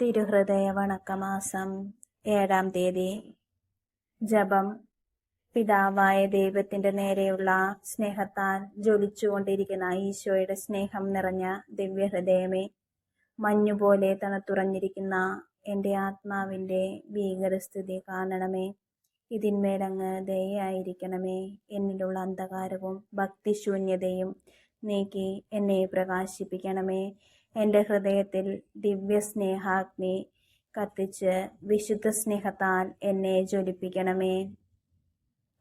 തിരുഹൃദയ വണക്കമാസം ഏഴാം തീയതി. ജപം. പിതാവായ ദൈവത്തിന്റെ നേരെയുള്ള സ്നേഹത്താൽ ജ്വലിച്ചുകൊണ്ടിരിക്കുന്ന ഈശോയുടെ സ്നേഹം നിറഞ്ഞ ദിവ്യഹൃദയമേ മഞ്ഞുപോലെ തണുത്തുറഞ്ഞിരിക്കുന്ന എന്റെ ആത്മാവിന്റെ ഭീകരസ്ഥിതി കാണണമേ. ഇതിന്മേലങ്ങ് ദയായിരിക്കണമേ എന്നിലുള്ള അന്ധകാരവും ഭക്തിശൂന്യതയും നീക്കി എന്നെ പ്രകാശിപ്പിക്കണമേ. എന്റെ ഹൃദയത്തിൽ ദിവ്യ സ്നേഹാഗ്നി കത്തിച്ച് വിശുദ്ധ സ്നേഹത്താൽ എന്നെ ജ്വലിപ്പിക്കണമേ.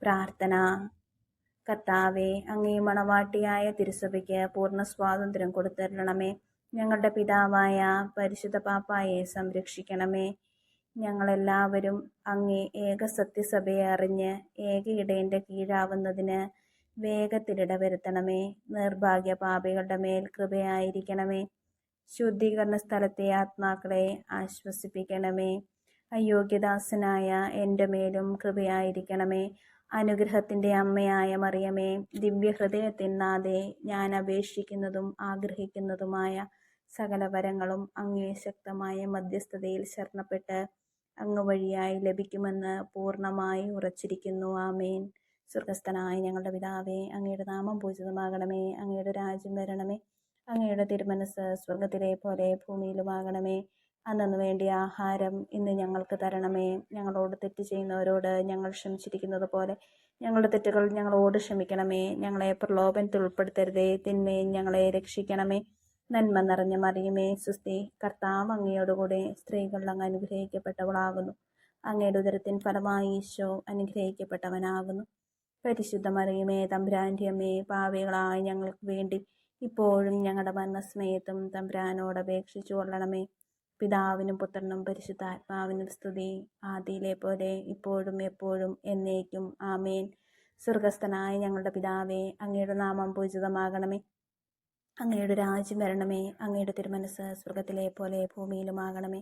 പ്രാർത്ഥന. കർത്താവെ അങ്ങേ മണവാട്ടിയായ തിരുസഭയ്ക്ക് പൂർണ സ്വാതന്ത്ര്യം കൊടുത്തരണമേ. ഞങ്ങളുടെ പിതാവായ പരിശുദ്ധ പാപ്പായെ സംരക്ഷിക്കണമേ. ഞങ്ങളെല്ലാവരും അങ്ങേ ഏക സത്യസഭയെ അറിഞ്ഞ് ഏക ഇടയന്റെ കീഴാവുന്നതിന് വേഗത്തിലിടവരുത്തണമേ. നിർഭാഗ്യ പാപികളുടെ മേൽ കൃപയായിരിക്കണമേ. ശുദ്ധീകരണ സ്ഥലത്തെ ആത്മാക്കളെ ആശ്വസിപ്പിക്കണമേ. അയോഗ്യദാസനായ എന്റെ മേലും കൃപയായിരിക്കണമേ. അനുഗ്രഹത്തിന്റെ അമ്മയായ മറിയമേ ദിവ്യഹൃദയത്തിൻ നാഥേ ഞാൻ അപേക്ഷിക്കുന്നതും ആഗ്രഹിക്കുന്നതുമായ സകല വരങ്ങളും അങ്ങേ ശക്തമായ മധ്യസ്ഥതയിൽ ശരണപ്പെട്ട് അങ്ങ് വഴിയായി ലഭിക്കുമെന്ന് പൂർണമായി ഉറച്ചിരിക്കുന്നു. ആമേൻ. സ്വർഗസ്ഥനായ ഞങ്ങളുടെ പിതാവേ അങ്ങയുടെ നാമം പൂജിതമാകണമേ. അങ്ങയുടെ രാജ്യം വരണമേ. അങ്ങയുടെ തിരുമനസ് സ്വർഗത്തിലെ പോലെ ഭൂമിയിലുമാകണമേ. അന്നു വേണ്ടിയ ആഹാരം ഇന്ന് ഞങ്ങൾക്ക് തരണമേ. ഞങ്ങളോട് തെറ്റ് ചെയ്യുന്നവരോട് ഞങ്ങൾ ക്ഷമിച്ചിരിക്കുന്നത് പോലെ ഞങ്ങളുടെ തെറ്റുകൾ ഞങ്ങളോട് ക്ഷമിക്കണമേ. ഞങ്ങളെ പ്രലോഭനത്തിൽ ഉൾപ്പെടുത്തരുതേ. തിന്മയും ഞങ്ങളെ രക്ഷിക്കണമേ. നന്മ നിറഞ്ഞ മറിയുമേ സുസ്തി കർത്താവ് അങ്ങയോടുകൂടെ സ്ത്രീകൾ അങ്ങ് അനുഗ്രഹിക്കപ്പെട്ടവളാകുന്നു. അങ്ങയുടെ ഉദരത്തിൻ ഫലമായി ഈശോ അനുഗ്രഹിക്കപ്പെട്ടവനാകുന്നു. പരിശുദ്ധ മറിയുമേ തമ്പുരാന്റെ അമ്മേ പാവികളായി ഞങ്ങൾക്ക് വേണ്ടി ഇപ്പോഴും ഞങ്ങളുടെ മരണസമയത്തും തമ്പുരാനോട് അപേക്ഷിച്ചു കൊള്ളണമേ. പിതാവിനും പുത്രനും പരിശുദ്ധാത്മാവിനും സ്തുതി. ആദിയിലെ പോലെ ഇപ്പോഴും എപ്പോഴും എന്നേക്കും. ആമേൻ. സ്വർഗസ്ഥനായ ഞങ്ങളുടെ പിതാവേ അങ്ങയുടെ നാമം പൂജിതമാകണമേ. അങ്ങയുടെ രാജ്യം വരണമേ. അങ്ങയുടെ തിരുമനസ് സ്വർഗത്തിലെ പോലെ ഭൂമിയിലുമാകണമേ.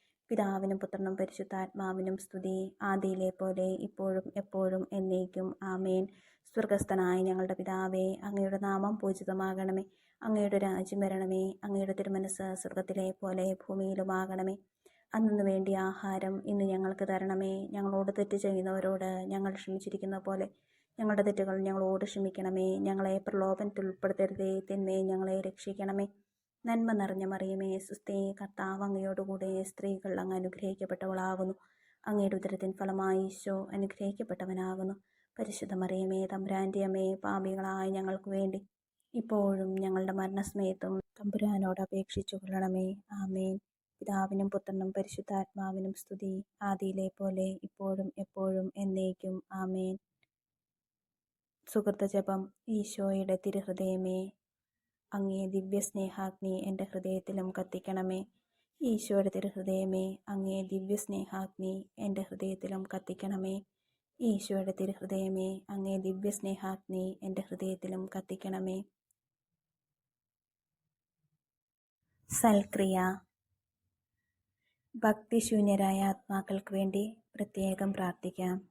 പിതാവിനും പുത്രനും പരിശുദ്ധാത്മാവിനും സ്തുതി. ആദിയിലെ പോലെ ഇപ്പോഴും എപ്പോഴും എന്നേക്കും. ആമേൻ. സ്വർഗസ്ഥനായ ഞങ്ങളുടെ പിതാവേ അങ്ങയുടെ നാമം പൂജിതമാകണമേ. അങ്ങയുടെ രാജ്യം വരണമേ. അങ്ങയുടെ തിരുമനസ് സ്വർഗത്തിലെ പോലെ ഭൂമിയിലുമാകണമേ. അന്നു വേണ്ടി ആഹാരം ഇന്ന് ഞങ്ങൾക്ക് തരണമേ. ഞങ്ങളോട് തെറ്റ് ചെയ്യുന്നവരോട് ഞങ്ങൾ ക്ഷമിച്ചിരിക്കുന്ന പോലെ ഞങ്ങളുടെ തെറ്റുകൾ ഞങ്ങളോട് ക്ഷമിക്കണമേ. ഞങ്ങളെ പ്രലോഭനത്തിൽ ഉൾപ്പെടുത്തരുതേ തിന്മയെ ഞങ്ങളെ രക്ഷിക്കണമേ. നന്മ നിറഞ്ഞ മറിയമേ സുസ്ഥേ കർത്താവ് അങ്ങയോടുകൂടെ സ്ത്രീകൾ അങ്ങ് അനുഗ്രഹിക്കപ്പെട്ടവളാകുന്നു അങ്ങയുടെ ഉദരത്തിൻ ഫലമായി ഈശോ അനുഗ്രഹിക്കപ്പെട്ടവനാകുന്നു പരിശുദ്ധ മറിയമേ തമ്പുരാന്റെ അമ്മേ പാപികളായ ഞങ്ങൾക്ക് വേണ്ടി. ഇപ്പോഴും ഞങ്ങളുടെ മരണസമയത്തും തമ്പുരാനോട് അപേക്ഷിച്ചു കൊള്ളണമേ. ആമേൻ. പിതാവിനും പുത്രനും പരിശുദ്ധാത്മാവിനും സ്തുതി. ആദിയിലെ പോലെ ഇപ്പോഴും എപ്പോഴും എന്നേക്കും. ആമേൻ. സുഹൃത്ത ജപം ഈശോയുടെ തിരുഹൃദയമേ. അങ്ങേ ദിവ്യസ്നേഹാഗ്നി എന്റെ ഹൃദയത്തിലും കത്തിക്കണമേ. ഈശോയുടെ തിരുഹൃദയമേ അങ്ങേ ദിവ്യസ്നേഹാഗ്നി എന്റെ ഹൃദയത്തിലും കത്തിക്കണമേ. ഈശോയുടെ തിരുഹൃദയമേ അങ്ങേ ദിവ്യസ്നേഹാഗ്നി എന്റെ ഹൃദയത്തിലും കത്തിക്കണമേ. സൽക്രിയ. ഭക്തിശൂന്യരായ ആത്മാക്കൾക്ക് വേണ്ടി പ്രത്യേകം പ്രാർത്ഥിക്കാം.